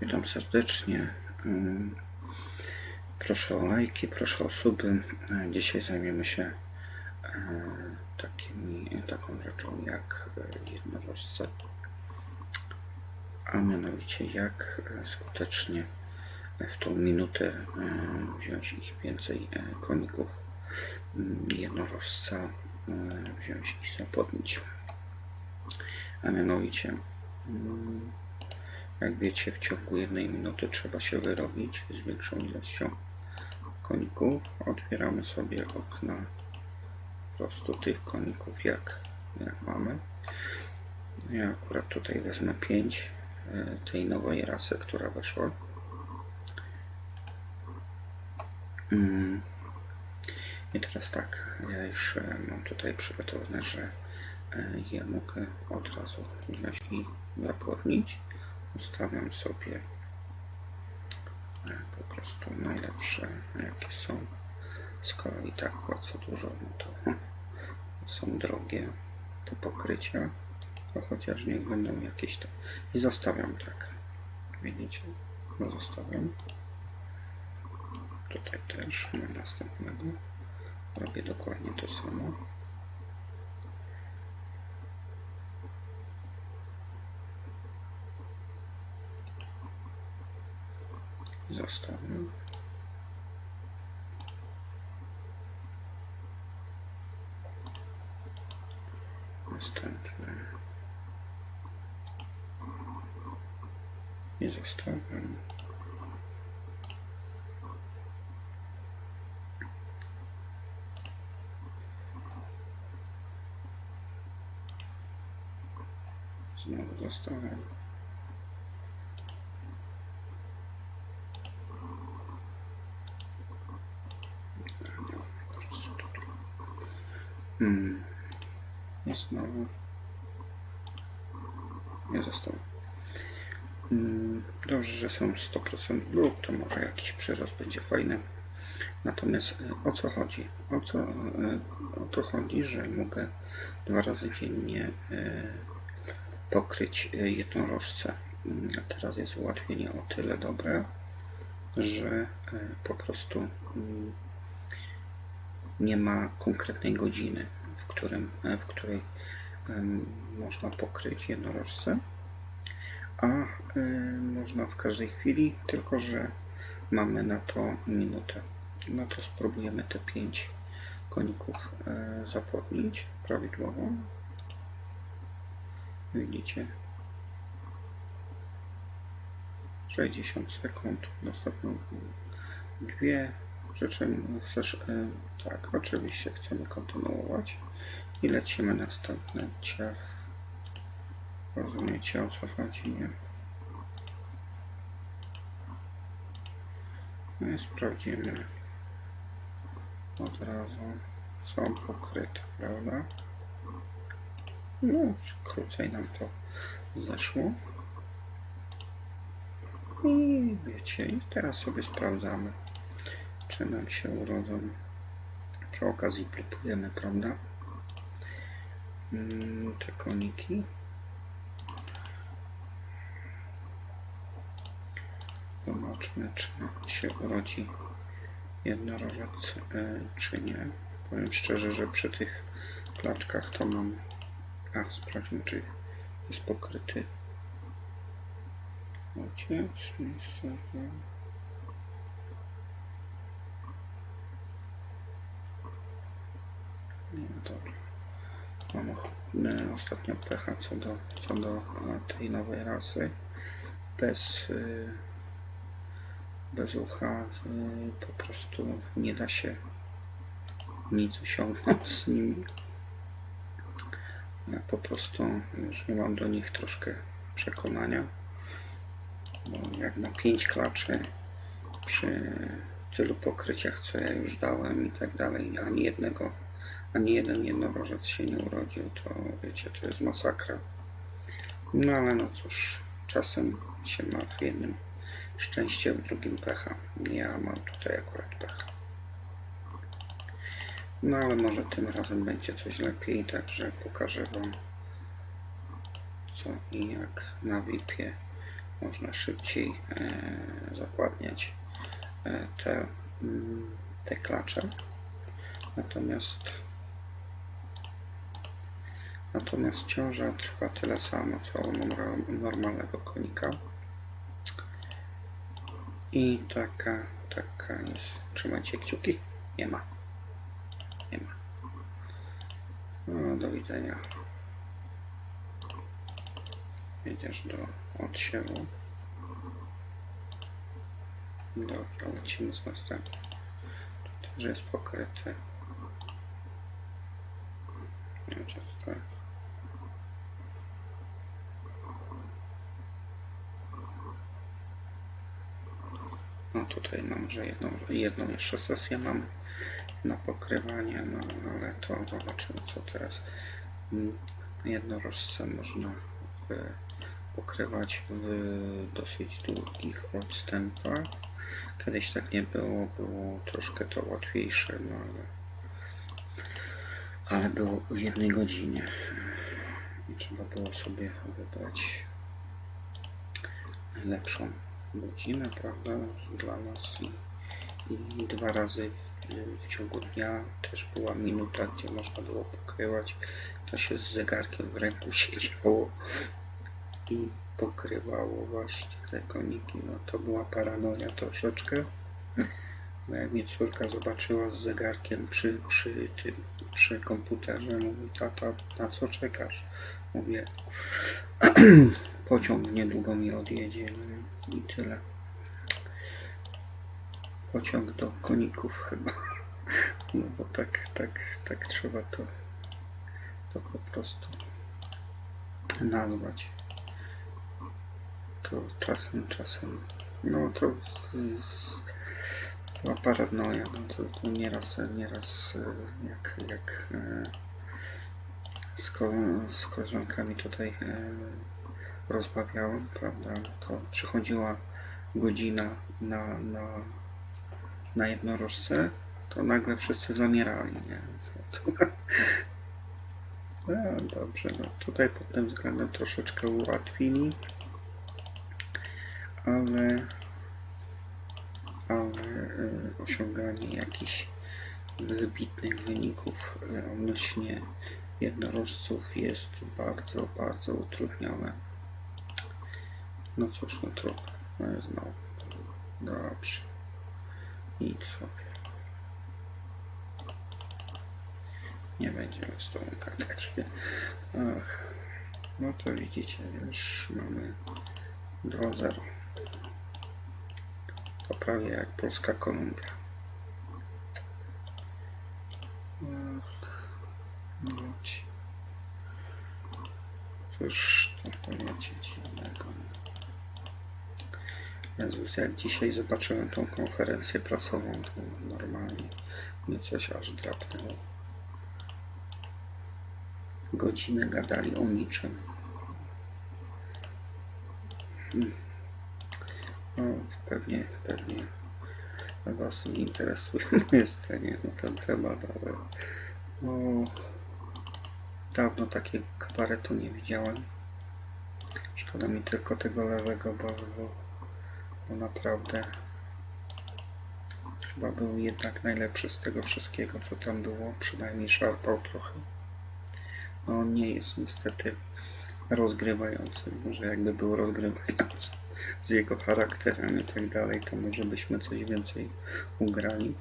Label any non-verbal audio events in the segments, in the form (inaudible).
Witam serdecznie. Mm, Proszę o lajki, proszę o suby. E, Dzisiaj zajmiemy się e, takimi, taką rzeczą jak e, jednorożce, a mianowicie jak skutecznie w tą minutę wziąć ich więcej koników mm, jednorożca, wziąć i zapodnić. A mianowicie mm, jak wiecie, w ciągu jednej minuty trzeba się wyrobić z większą ilością koników. Otwieramy sobie okna po prostu tych koników, jak, jak mamy. Ja akurat tutaj wezmę 5 tej nowej rasy, która weszła. Mm. I teraz tak, ja już e, mam tutaj przygotowane, że e, je mogę od razu wziąć i zapłodnić. Ustawiam sobie e, po prostu najlepsze, jakie są. Skoro i tak płacę dużo, no to są drogie te pokrycia, chociaż niech będą jakieś tam. I zostawiam tak. Widzicie? No zostawiam. Tutaj też mam następnego. Robię dokładnie to samo. Zostawiam. Następny. I zostawiam. Znowu zostawiam. Mm. I znowu. Nie zostało. Mm, Dobrze, że są 100% lub to może jakiś przyrost będzie fajny. Natomiast e, o co chodzi? O, co, e, o to chodzi, że mogę dwa razy dziennie e, pokryć jednorożce. Mm, a Teraz jest ułatwienie o tyle dobre, że po prostu mm, nie ma konkretnej godziny, w, którym, e, w której można pokryć jednorożce, a e, można w każdej chwili, tylko że mamy na to minutę. No to spróbujemy te 5 koników e, zapłodnić prawidłowo. Widzicie? 60 sekund, następną dwie, przy czym chcesz, tak, oczywiście chcemy kontynuować i lecimy następne ciach. Rozumiecie o co chodzi, nie? No i sprawdzimy od razu, są pokryte, prawda? No, krócej nam to zeszło. I wiecie, i teraz sobie sprawdzamy, czy nam się urodzą. Przy okazji plipujemy, prawda? Mm, Te koniki. Zobaczmy, czy się urodzi jednorożec, e, czy nie. Powiem szczerze, że przy tych klaczkach to mam... A, sprawdźmy, czy jest pokryty ojciec. Niestety. Nie. Mam ostatnio pecha co do, co do tej nowej rasy. Bez, y, bez ucha y, po prostu nie da się nic osiągnąć z nimi. Ja po prostu już nie mam do nich troszkę przekonania. Bo jak na 5 klaczy przy tylu pokryciach, co ja już dałem i tak dalej, ani jednego, ani jeden jednorożec się nie urodził, to wiecie, to jest masakra. No ale no cóż, czasem się ma w jednym szczęście, w drugim pecha. Ja mam tutaj akurat pecha. No ale może tym razem będzie coś lepiej, także pokażę Wam co i jak na VIP-ie można szybciej e, zapładniać e, te, mm, te klacze. Natomiast natomiast ciąża trwa tyle samo co u norma- normalnego konika. I taka, taka jest. Trzymajcie kciuki. Nie ma. Nie ma. No, do widzenia. Jedziesz do odsiewu. Dobra, lecimy z następnym. Tu też jest pokryty. Jedziesz tak. No tutaj mam, że jedną, jedną jeszcze sesję mam na pokrywanie, no ale to zobaczymy co teraz. Jednorożce można e, pokrywać w dosyć długich odstępach. Kiedyś tak nie było, było troszkę to łatwiejsze, no ale, ale było w jednej godzinie. I trzeba było sobie wybrać najlepszą godzinę, prawda, dla nas i, i dwa razy w- w ciągu dnia też była minuta, gdzie można było pokrywać. To się z zegarkiem w ręku (laughs) siedziało i pokrywało właśnie te koniki. No to była paranoja troszeczkę. No jak mnie córka zobaczyła z zegarkiem przy, przy tym, przy komputerze, mówi, tata, na co czekasz? Mówię, (clears throat) pociąg niedługo mi odjedzie no i tyle. Pociąg do koników chyba. (laughs) No bo tak, tak, tak trzeba to, to po prostu nazwać. To czasem, czasem, no to była paranoja, no to, to nieraz, nieraz jak, jak e, z, ko, z koleżankami tutaj e, rozmawiałem, prawda, to przychodziła godzina na, na, na jednorożce, to nagle wszyscy zamierali, nie? (laughs) No, dobrze, no tutaj pod tym względem troszeczkę ułatwili, ale, ale e, osiąganie jakichś wybitnych wyników e, odnośnie jednorożców jest bardzo, bardzo utrudnione. No cóż, no trudno. No jest znowu. Dobrze. Nic sobie. Nie będziemy z tobą gadać. Ach. No to widzicie, już mamy 2-0. To prawie jak Polska Kolumbia. Ach. No ci. Cóż to innego. Jezus, jak dzisiaj zobaczyłem tą konferencję prasową, to normalnie mnie coś aż drapnęło. Godzinę gadali o niczym. Hmm. No, pewnie, pewnie Was interesuje (laughs) moje zdanie na ten temat, ale no, dawno takiego kabaretu nie widziałem. Szkoda mi tylko tego lewego, bo, bo naprawdę chyba był jednak najlepszy z tego wszystkiego, co tam było. Przynajmniej szarpał trochę. No on nie jest niestety rozgrywający. Może jakby był rozgrywający z jego charakterem i tak dalej, to może byśmy coś więcej ugrali.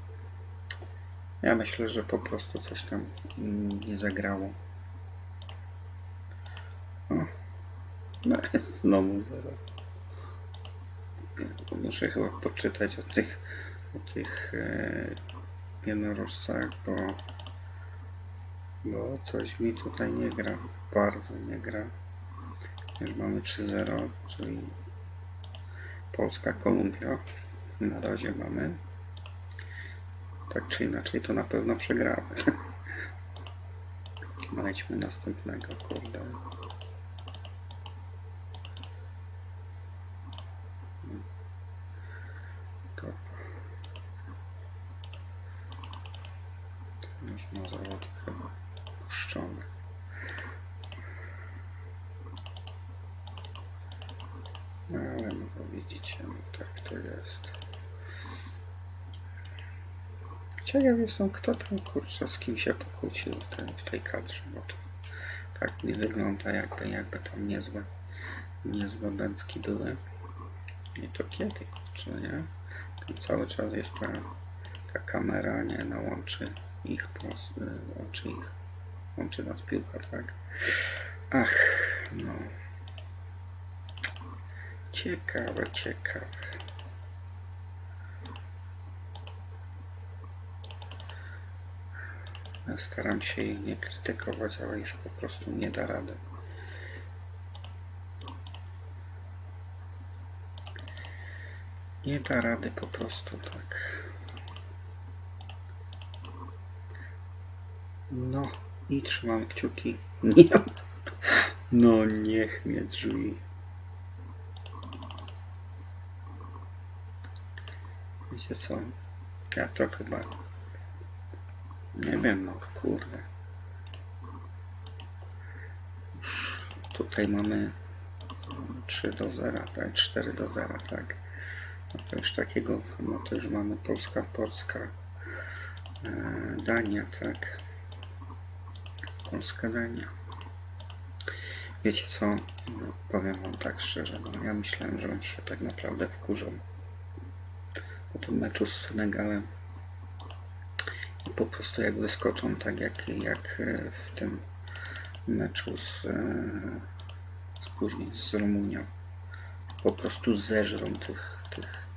Ja myślę, że po prostu coś tam mm, nie zagrało. O, no jest znowu zero. Muszę chyba poczytać o tych, o tych e, jednorożcach, bo, bo coś mi tutaj nie gra. Bardzo nie gra. Już mamy 3-0, czyli Polska Kolumbia. Na razie mamy. Tak czy inaczej, to na pewno przegramy. (laughs) Znajdźmy następnego, kurde. To już ma zawody chyba puszczone. No, ale widzicie, no tak to jest. Ciekaw jestem, kto tam kurczę z kim się pokłócił w tej, w tej kadrze, bo to tak nie wygląda jakby, jakby tam niezłe, niezłe bęcki były. I to kiedy, kurczę, nie? Tam cały czas jest ta, ta kamera, nie? No łączy ich, łączy ich, łączy nas piłka, tak? Ach, no. Ciekawe, ciekawe. Ja staram się jej nie krytykować, ale już po prostu nie da rady. Nie da rady po prostu tak. No i trzymamy kciuki. (laughs) Nie. No niech mnie drzwi. Wiecie co? Ja to chyba nie wiem, no kurde. Tutaj mamy 3 do 0, tak, 4 do 0, tak. No to już takiego, no to już mamy Polska, Polska, e, Dania, tak. Polska, Dania. Wiecie co? No, powiem wam tak szczerze, no ja myślałem, że oni się tak naprawdę wkurzą tym meczu z Senegalem i po prostu jak wyskoczą, tak jak, jak e, w tym meczu z, e, z później z Rumunią. Po prostu zeżrą tych, tych,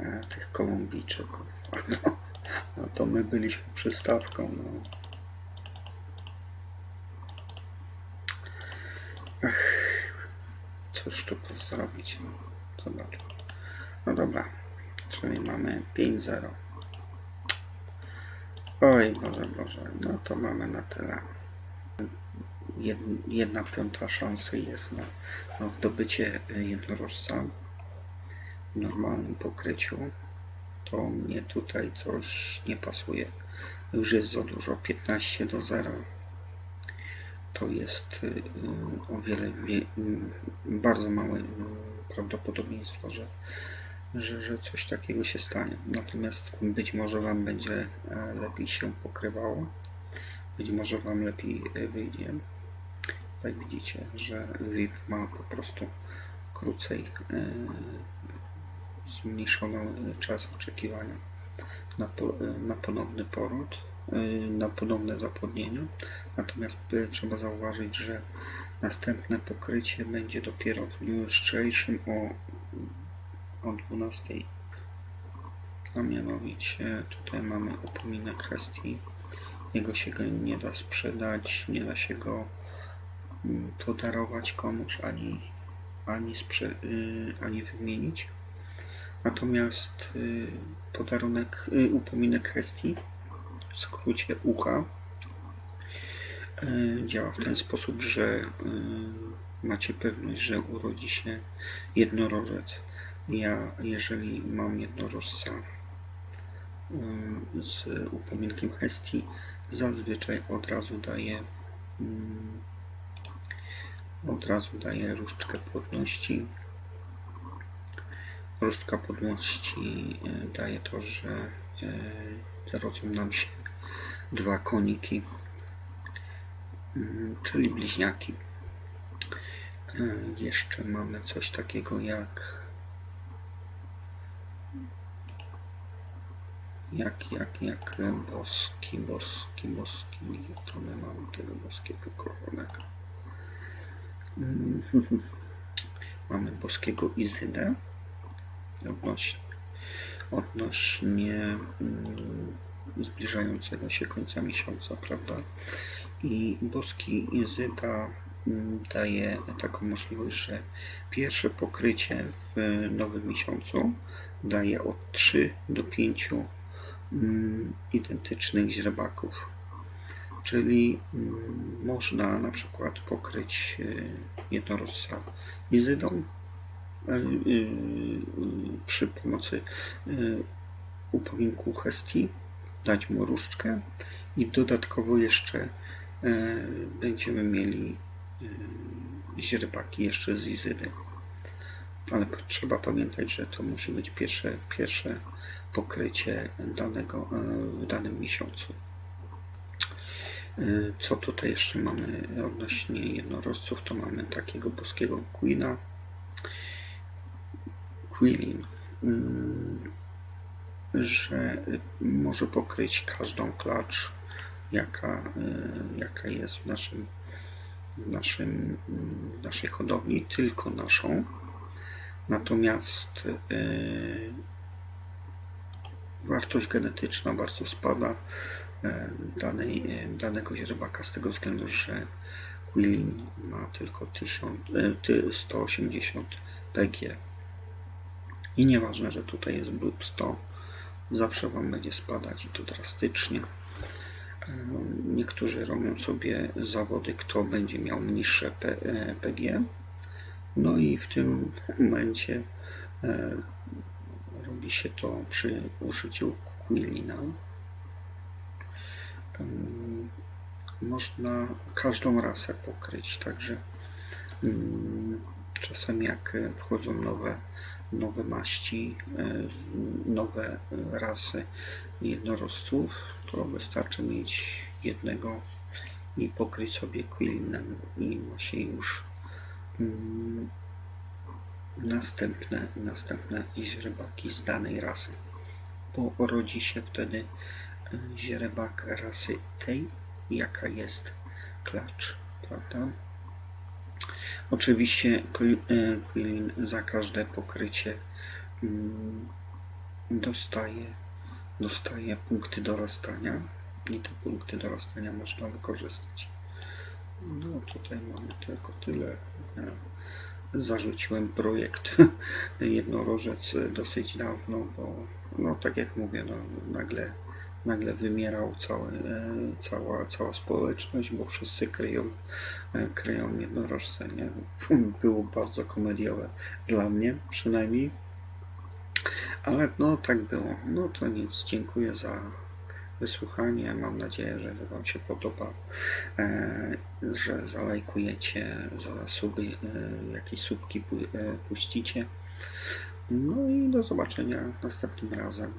e, tych Kolumbijczyków. (laughs) No, no to my byliśmy przystawką. No. Ach, cóż tu zrobić? No, zobacz. No dobra, czyli mamy 5-0. Oj, Boże, Boże, no to mamy na tyle. Jed- Jedna piąta szansy jest na, na zdobycie y, jednorożca w normalnym pokryciu. To mnie tutaj coś nie pasuje. Już jest za dużo, 15 do 0. To jest y, o wiele, wie, bardzo małe prawdopodobieństwo, że że, że coś takiego się stanie. Natomiast być może Wam będzie e, lepiej się pokrywało. Być może Wam lepiej e, wyjdzie. Jak widzicie, że VIP ma po prostu krócej e, zmniejszony czas oczekiwania na, po, na ponowny poród, na ponowne zapłodnienie. Natomiast trzeba zauważyć, że następne pokrycie będzie dopiero w dniu jutrzejszym o o 12. A mianowicie tutaj mamy upominek kwestii. Jego się go nie da sprzedać, nie da się go mm, podarować komuś ani, ani, sprze- y, ani wymienić. Natomiast y, podarunek, y, upominek kwestii, w skrócie y, działa w ten sposób, że macie pewność, że urodzi się jednorożec. Ja, jeżeli mam jednorożca ym, z upominkiem Hestii, zazwyczaj od razu daję ym, od razu daję różdżkę płodności. Różdżka płodności y, daje to, że y, rodzą nam się dwa koniki, czyli bliźniaki. Y, Jeszcze mamy coś takiego jak jak, jak, jak boski, boski, boski, to my mamy tego boskiego koronego. (laughs) Mm, Mamy boskiego Izydę odnośnie, odnośnie mm, zbliżającego się końca miesiąca, prawda? I boski Izyda mm, daje taką możliwość, że pierwsze pokrycie w nowym miesiącu daje od 3 do 5 mm, identycznych źrebaków. Czyli mm, można na przykład pokryć y, jednorożca izydą y, y, y, przy pomocy upominku Hestii, dać mu różdżkę i dodatkowo jeszcze będziemy mieli źrebaki jeszcze z izydy. ale trzeba pamiętać, że to musi być pierwsze, pierwsze pokrycie danego e, w danym miesiącu. E, Co tutaj jeszcze mamy odnośnie jednorożców? To mamy takiego boskiego Queena. Quillin, mm, że może pokryć każdą klacz, jaka, jaka jest w naszym, w naszym, w naszej hodowli, tylko naszą. Natomiast wartość genetyczna bardzo spada e, danej, e, danego źrebaka z tego względu, że Quillin ma tylko 1000, e, ty- 180 PG. I nieważne, że tutaj jest blub 100, zawsze Wam będzie spadać i to drastycznie. E, Niektórzy robią sobie zawody, kto będzie miał niższe PG. No i w tym momencie robi się to przy użyciu Quillina. Można każdą rasę pokryć, także mm, czasami jak wchodzą nowe, nowe maści, e, nowe e, rasy jednorożców, to wystarczy mieć jednego i pokryć sobie Quillinem i się już mm, następne, następne źrebaki z danej rasy. Bo rodzi się wtedy e, źrebak rasy tej, jaka jest klacz, prawda? Oczywiście Qui- e, Quillin za każde pokrycie mm, dostaje, dostaje punkty dorastania i te punkty dorastania można wykorzystać. No tutaj mamy tylko tyle. Zarzuciłem projekt (laughs) jednorożec dosyć dawno, bo no tak jak mówię, no, nagle, nagle wymierał cały, e, cała, cała społeczność, bo wszyscy kryją, e, kryją jednorożce. Nie? (laughs) Było bardzo komediowe dla mnie przynajmniej. Ale no tak było. No to nic. Dziękuję za wysłuchanie. Mam nadzieję, że Wam się podoba, e, że zalajkujecie, za suby, e, jakieś subki e, puścicie. No i do zobaczenia następnym razem.